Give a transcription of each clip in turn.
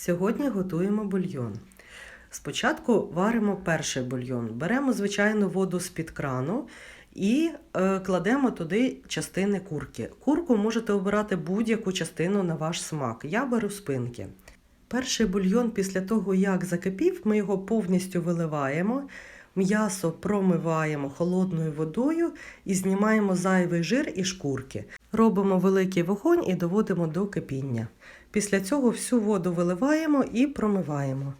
Сьогодні готуємо бульйон. Спочатку варимо перший бульйон. Беремо звичайну воду з-під крану і е, кладемо туди частини курки. Курку можете обирати будь-яку частину на ваш смак. Я беру спинки. Перший бульйон після того, як закипів, ми його повністю виливаємо. М'ясо промиваємо холодною водою і знімаємо зайвий жир і шкурки. Робимо великий вогонь і доводимо до кипіння. Після цього всю воду виливаємо і промиваємо.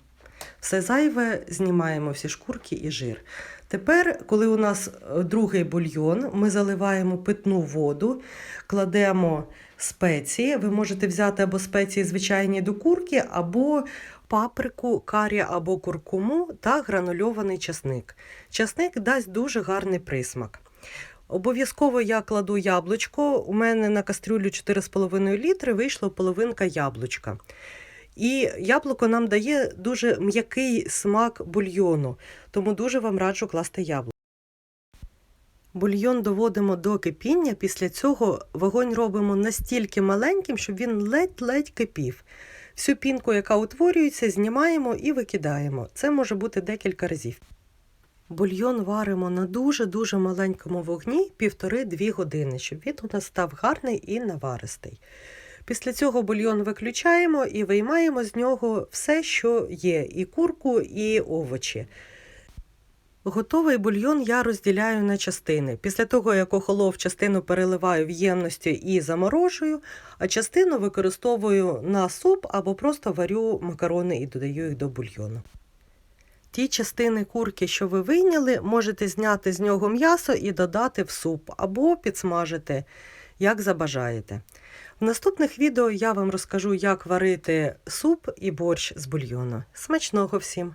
Все зайве знімаємо всі шкурки і жир. Тепер, коли у нас е, другий бульйон, ми заливаємо питну воду, кладемо спеції. Ви можете взяти або спеції звичайні до курки, або паприку, карі або куркуму та гранульований часник. Часник дасть дуже гарний присмак. Обов'язково я кладу яблучко. У мене на кастрюлю 4,5 літри вийшло половинка яблучка. І яблуко нам дає дуже м'який смак бульйону, тому дуже вам раджу класти яблуко. Бульйон доводимо до кипіння, після цього вогонь робимо настільки маленьким, щоб він ледь-ледь кипів. Всю пінку, яка утворюється, знімаємо і викидаємо. Це може бути декілька разів. Бульйон варимо на дуже-дуже маленькому вогні 1,5-2 години, щоб він у нас став гарний і наваристий. Після цього бульйон виключаємо і виймаємо з нього все, що є: і курку, і овочі. Готовий бульйон я розділяю на частини. Після того, як охолов, частину переливаю в ємності і заморожую, а частину використовую на суп або просто варю макарони і додаю їх до бульйону. Ті частини курки, що ви вийняли, можете зняти з нього м'ясо і додати в суп або підсмажити, як забажаєте. В наступних відео я вам розкажу, як варити суп і борщ з бульйону. Смачного всім!